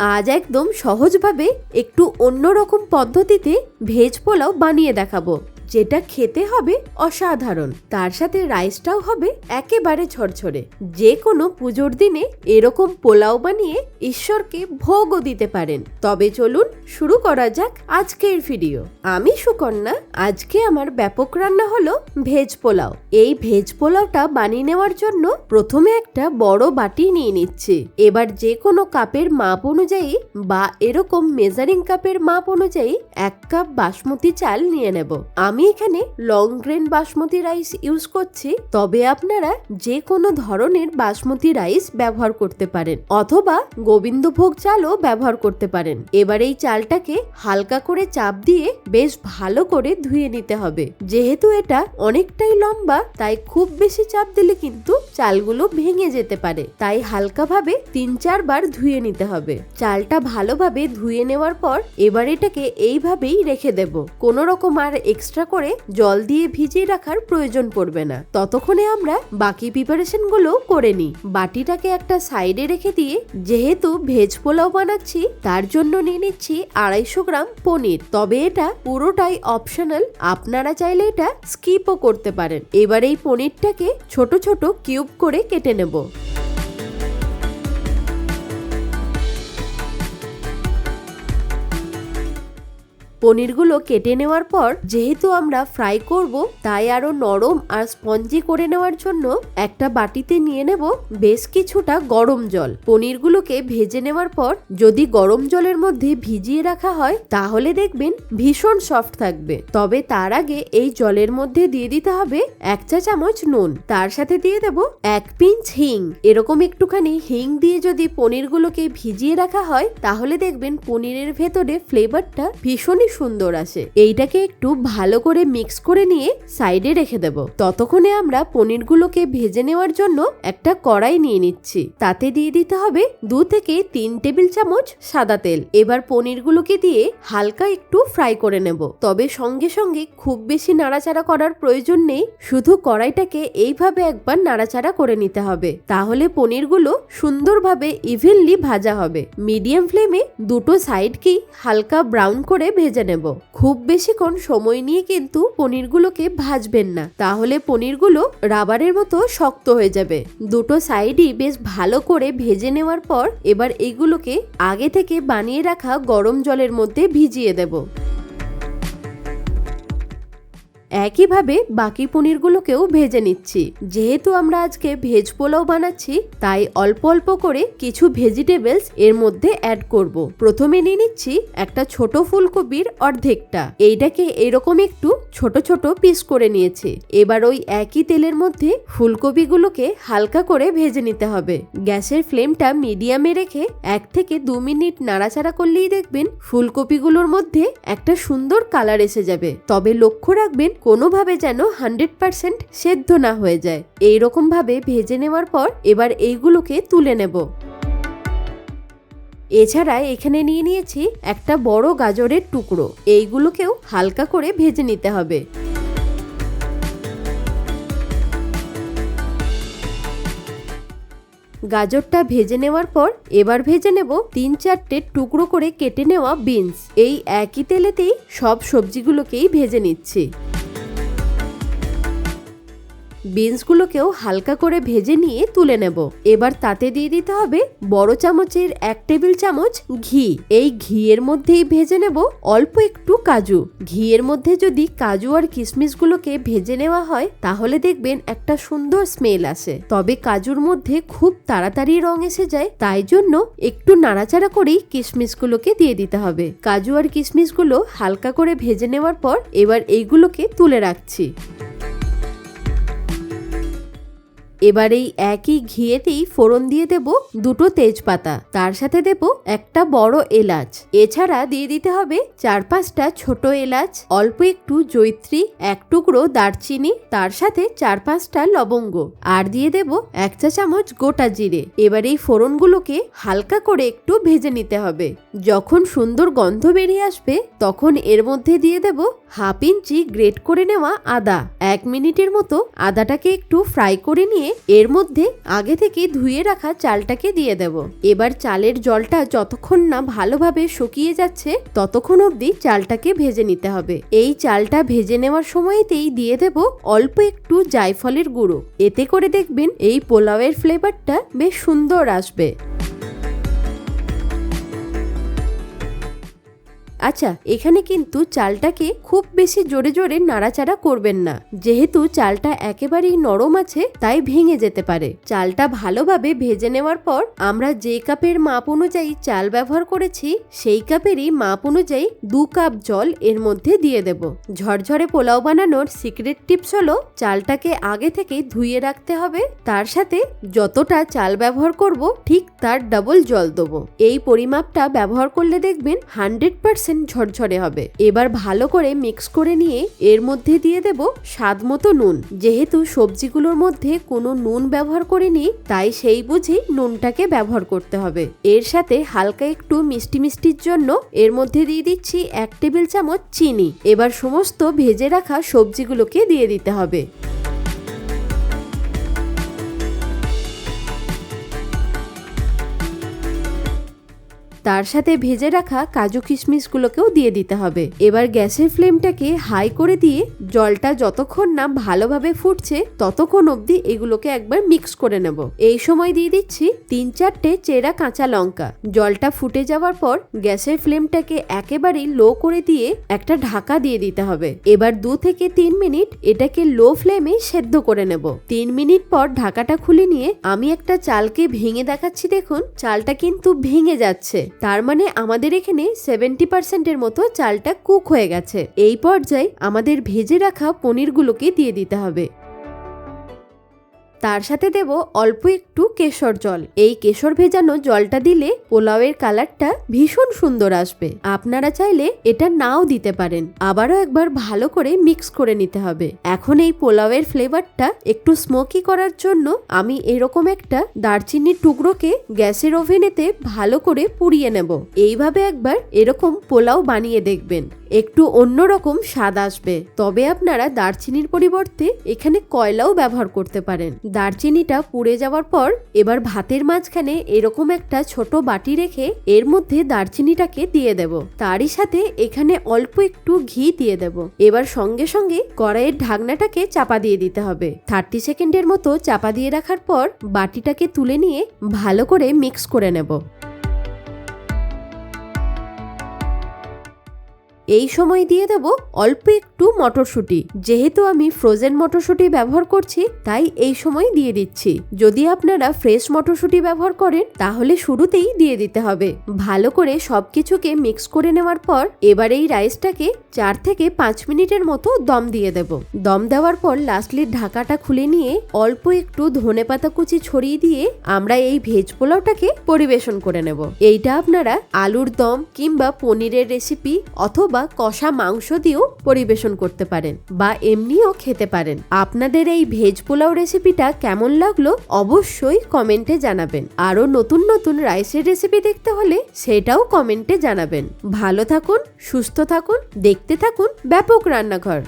আজ একদম সহজভাবে একটু অন্যরকম পদ্ধতিতে ভেজ পোলাও বানিয়ে দেখাবো। যেটা খেতে হবে অসাধারণ। তার সাথে রাইসটাও হবে একেবারে ঝরঝরে। যে কোনো পুজোর দিনে এরকম পোলাও বানিয়ে ঈশ্বরকে ভোগও দিতে পারেন। তবে চলুন শুরু করা যাক আজকের ভিডিও। আমি সুকন্যা, আজকে আমার ব্যাপক রান্না হলো ভেজ পোলাও। এই ভেজ পোলাওটা বানিয়ে নেওয়ার জন্য প্রথমে একটা বড় বাটি নিয়ে নিচ্ছি। এবার যে কোনো কাপের মাপ অনুযায়ী বা এরকম মেজারিং কাপের মাপ অনুযায়ী এক কাপ বাসমতি চাল নিয়ে নেব। আমি এখানে long grain basmati rice use করছি, তবে আপনারা যে কোনো ধরনের বাসমতি রাইস ব্যবহার করতে পারেন, অথবা গোবিন্দভোগ চালও ব্যবহার করতে পারেন। এবার এই চালটাকে হালকা করে চাপ দিয়ে বেশ ভালো করে ধুয়ে নিতে হবে। যেহেতু এটা অনেকটাই লম্বা, তাই খুব বেশি চাপ দিলে কিন্তু চালগুলো ভেঙে যেতে পারে। তাই হালকাভাবে তিন চারবার ধুয়ে নিতে হবে। চালটা ভালোভাবে ধুয়ে নেওয়ার পর এবার এটাকে এইভাবেই রেখে দেব। কোনো রকম আর এক্সট্রা করে জল দিয়ে ভিজিয়ে রাখার প্রয়োজন পড়বে না। ততক্ষণে আমরা বাকি প্রিপারেশনগুলো করে নিই। বাটিটাকে একটা সাইডে রেখে দিয়ে, যেহেতু ভেজ পোলাও বানাচ্ছি, তার জন্য নিয়ে নিচ্ছি আড়াইশো গ্রাম পনির। তবে এটা পুরোটাই অপশনাল আপনারা চাইলে এটা স্কিপও করতে পারেন। এবার এই পনিরটাকে ছোট ছোট কিউব করে কেটে নেব। পনিরগুলো কেটে নেওয়ার পর যেহেতু আমরা ফ্রাই করব, তাই আরও নরম আর স্পঞ্জি করে নেওয়ার জন্য একটা বাটিতে নিয়ে নেব বেশ কিছুটা গরম জল। পনিরগুলোকে ভেজে নেওয়ার পর যদি গরম জলের মধ্যে ভিজিয়ে রাখা হয়, তাহলে দেখবেন ভীষণ সফট থাকবে। তবে তার আগে এই জলের মধ্যে দিয়ে দিতে হবে এক চা চামচ নুন। তার সাথে দিয়ে দেব এক পিঞ্চ হিং। এরকম একটুখানি হিং দিয়ে যদি পনিরগুলোকে ভিজিয়ে রাখা হয়, তাহলে দেখবেন পনিরের ভেতরে ফ্লেভারটা ভীষণই সুন্দর আসে। এইটাকে একটু ভালো করে মিক্স করে নিয়ে সাইডে রেখে দেব। ততক্ষণে আমরা পনিরগুলোকে ভেজে নেওয়ার জন্য একটা কড়াই নিয়ে নিচ্ছি। তাতে দিয়ে দিতে হবে দু থেকে তিন টেবিল চামচ সাদা তেল। এবার পনিরগুলোকে দিয়ে হালকা একটু ফ্রাই করে নেব। তবে সঙ্গে সঙ্গে খুব বেশি নাড়াচাড়া করার প্রয়োজন নেই। শুধু কড়াইটাকে এইভাবে একবার নাড়াচাড়া করে নিতে হবে। তাহলে পনিরগুলো সুন্দরভাবে ইভেনলি ভাজা হবে। মিডিয়াম ফ্লেমে দুটো সাইডকেই হালকা ব্রাউন করে ভেজে নেব। খুব বেশিক্ষণ সময় নিয়ে কিন্তু পনিরগুলোকে ভাজবেন না। তাহলে পনিরগুলো রাবারের মতো শক্ত হয়ে যাবে। দুটো সাইডই বেশ ভালো করে ভেজে নেওয়ার পর এবার এগুলোকে আগে থেকে বানিয়ে রাখা গরম জলের মধ্যে ভিজিয়ে দেব। একইভাবে বাকি পনিরগুলোকেও ভেজে নিচ্ছি। যেহেতু আমরা আজকে ভেজ পোলাও বানাচ্ছি, তাই অল্প অল্প করে কিছু ভেজিটেবলস এর মধ্যে অ্যাড করব। প্রথমে নিয়ে নিচ্ছি একটা ছোট ফুলকপির অর্ধেকটা। এইটাকে এরকম একটু ছোট ছোট পিস করে নিয়েছি। এবার ওই একই তেলের মধ্যে ফুলকপিগুলোকে হালকা করে ভেজে নিতে হবে। গ্যাসের ফ্লেমটা মিডিয়ামে রেখে এক থেকে দু মিনিট নাড়াচাড়া করলেই দেখবেন ফুলকপিগুলোর মধ্যে একটা সুন্দর কালার এসে যাবে। তবে লক্ষ্য রাখবেন কোনোভাবে যেন হান্ড্রেড পার্সেন্ট সেদ্ধ না হয়ে যায়। এই ভাবে ভেজে নেওয়ার পর এবার এইগুলোকে তুলে নেব। এছাড়া এখানে নিয়ে নিয়েছি একটা বড় গাজরের টুকরো। এইগুলোকেও হালকা করে ভেজে নিতে হবে। গাজরটা ভেজে নেওয়ার পর এবার ভেজে নেব তিন চারটে টুকরো করে কেটে নেওয়া বিনস। এই একই তেলেতেই সব সবজিগুলোকেই ভেজে নিচ্ছি। বিনসগুলোকেও হালকা করে ভেজে নিয়ে তুলে নেব। এবার তাতে দিয়ে দিতে হবে বড় চামচের এক টেবিল চামচ ঘি। এই ঘিয়ের মধ্যেই ভেজে নেব অল্প একটু কাজু। ঘিয়ের মধ্যে যদি কাজু আর কিশমিশগুলোকে ভেজে নেওয়া হয়, তাহলে দেখবেন একটা সুন্দর স্মেল আসে। তবে কাজুর মধ্যে খুব তাড়াতাড়ি রং এসে যায়, তাই জন্য একটু নাড়াচাড়া করেই কিশমিশগুলোকে দিয়ে দিতে হবে। কাজু আর কিশমিশগুলো হালকা করে ভেজে নেওয়ার পর এবার এইগুলোকে তুলে রাখছি। এবার এই একই ঘিয়েতেই ফোড়ন দিয়ে দেব দুটো তেজপাতা। তার সাথে দেব একটা বড় এলাচ। এছাড়া দিয়ে দিতে হবে চার পাঁচটা ছোট এলাচ, অল্প একটু জৈত্রী, এক টুকরো দারচিনি, তার সাথে চার পাঁচটা লবঙ্গ। আর দিয়ে দেব এক চা চামচ গোটা জিরে। এবার এই ফোড়নগুলোকে হালকা করে একটু ভেজে নিতে হবে। যখন সুন্দর গন্ধ বেরিয়ে আসবে, তখন এর মধ্যে দিয়ে দেব হাফ ইঞ্চি গ্রেট করে নেওয়া আদা। এক মিনিটের মতো আদাটাকে একটু ফ্রাই করে নিয়ে এর মধ্যে আগে থেকে ধুয়ে রাখা চালটাকে দিয়ে দেব। এবার চালের জলটা যতক্ষণ না ভালোভাবে শুকিয়ে যাচ্ছে, ততক্ষণ অব্দি চালটাকে ভেজে নিতে হবে। এই চালটা ভেজে নেওয়ার সময়তেই দিয়ে দেব অল্প একটু জায়ফলের গুঁড়ো। এতে করে দেখবেন এই পোলাওয়ের ফ্লেভারটা বেশ সুন্দর আসবে। আচ্ছা এখানে কিন্তু চালটাকে খুব বেশি জোরে জোরে নাড়াচাড়া করবেন না। যেহেতু চালটা একেবারেই নরম আছে, তাই ভেঙে যেতে পারে। চালটা ভালোভাবে ভেজে নেওয়ার পর আমরা যে কাপের মাপ অনুযায়ী চাল ব্যবহার করেছি, সেই কাপেরই মাপ অনুযায়ী দু কাপ জল এর মধ্যে দিয়ে দেব। ঝরঝরে পোলাও বানানোর সিক্রেট টিপস হলো, চালটাকে আগে থেকে ধুয়ে রাখতে হবে। তার সাথে যতটা চাল ব্যবহার করব, ঠিক তার ডাবল জল দেবো। এই পরিমাপটা ব্যবহার করলে দেখবেন হান্ড্রেড পার্সেন্ট ঝরঝরে হবে। এবার ভালো করে মিক্স করে নিয়ে এর মধ্যে দিয়ে দেব স্বাদ মতো নুন। যেহেতু সবজিগুলোর মধ্যে কোনো নুন ব্যবহার করিনি, তাই সেই বুঝি নুনটাকে ব্যবহার করতে হবে। এর সাথে হালকা একটু মিষ্টি মিষ্টির জন্য এর মধ্যে দিয়ে দিচ্ছি এক টেবিল চামচ চিনি। এবার সমস্ত ভেজে রাখা সবজিগুলোকে দিয়ে দিতে হবে। তার সাথে ভেজে রাখা কাজু কিশমিশগুলোকেও দিয়ে দিতে হবে। এবার গ্যাসের ফ্লেমটাকে হাই করে দিয়ে জলটা যতক্ষণ না ভালোভাবে ফুটছে, ততক্ষণ অবধি এগুলোকে একবার মিক্স করে নেব। এই সময় দিয়ে দিচ্ছি তিন চারটে চেরা কাঁচা লঙ্কা। জলটা ফুটে যাওয়ার পর গ্যাসের ফ্লেমটাকে একেবারেই লো করে দিয়ে একটা ঢাকা দিয়ে দিতে হবে। এবার দু থেকে তিন মিনিট এটাকে লো ফ্লেমে সেদ্ধ করে নেব। তিন মিনিট পর ঢাকাটা খুলে নিয়ে আমি একটা চালকে ভেঙে দেখাচ্ছি দেখুন, চালটা কিন্তু ভেঙে যাচ্ছে। তার মানে আমাদের এখানে সেভেন্টি পার্সেন্টের মতো চালটা কুক হয়ে গেছে। এই পর্যায়ে আমাদের ভেজে রাখা পনিরগুলোকে দিয়ে দিতে হবে। তার সাথে দেব অল্প একটু কেশর জল। এই কেশর ভেজানো জলটা দিলে পোলাওয়ের কালারটা ভীষণ সুন্দর আসবে। আপনারা চাইলে এটা নাও দিতে পারেন। আবারও একবার ভালো করে মিক্স করে নিতে হবে। এখন এই পোলাওয়ের ফ্লেভারটা একটু স্মোকি করার জন্য আমি এরকম একটা দারচিনির টুকরোকে গ্যাসের ওভেনেতে ভালো করে পুড়িয়ে নেব। এইভাবে একবার এরকম পোলাও বানিয়ে দেখবেন। একটু অন্যরকম স্বাদ আসবে। তবে আপনারা দারচিনির পরিবর্তে এখানে কয়লাও ব্যবহার করতে পারেন। দারচিনিটা পুড়ে যাওয়ার পর এবার ভাতের মাঝখানে এরকম একটা ছোট বাটি রেখে এর মধ্যে দারচিনিটাকে দিয়ে দেব। তারই সাথে এখানে অল্প একটু ঘি দিয়ে দেব। এবার সঙ্গে সঙ্গে কড়াইয়ের ঢাকনাটাকে চাপা দিয়ে দিতে হবে। থার্টি সেকেন্ডের মতো চাপা দিয়ে রাখার পর বাটিটাকে তুলে নিয়ে ভালো করে মিক্স করে নেব। এই সময় দিয়ে দেব অল্প একটু মটরশুঁটি। যেহেতু আমি ফ্রোজেন মটরশুঁটি ব্যবহার করছি, তাই এই সময় দিয়ে দিচ্ছি। যদি আপনারা ফ্রেশ মটরশুঁটি ব্যবহার করেন, তাহলে শুরুতেই দিয়ে দিতে হবে। ভালো করে সব কিছুকে মিক্স করে নেওয়ার পর, এবার এই রাইসটাকে চার থেকে পাঁচ মিনিটের মতো দম দিয়ে দেব। দম দেওয়ার পর লাস্টলির ঢাকাটা খুলে নিয়ে অল্প একটু ধনে পাতা কুচি ছড়িয়ে দিয়ে আমরা এই ভেজ পোলাওটাকে পরিবেশন করে নেব। এইটা আপনারা আলুর দম কিংবা পনিরের রেসিপি অথবা কষা মাংস দিয়েও পরিবেশন করতে পারেন বা এমনিও খেতে পারেন। আপনাদের এই ভেজ পোলাও রেসিপিটা কেমন লাগল অবশ্যই কমেন্টে জানাবেন। আরও নতুন নতুন রাইসের রেসিপি দেখতে হলে সেটাও কমেন্টে জানাবেন। ভালো থাকুন, সুস্থ থাকুন, দেখতে থাকুন ব্যাপক রান্নাঘর।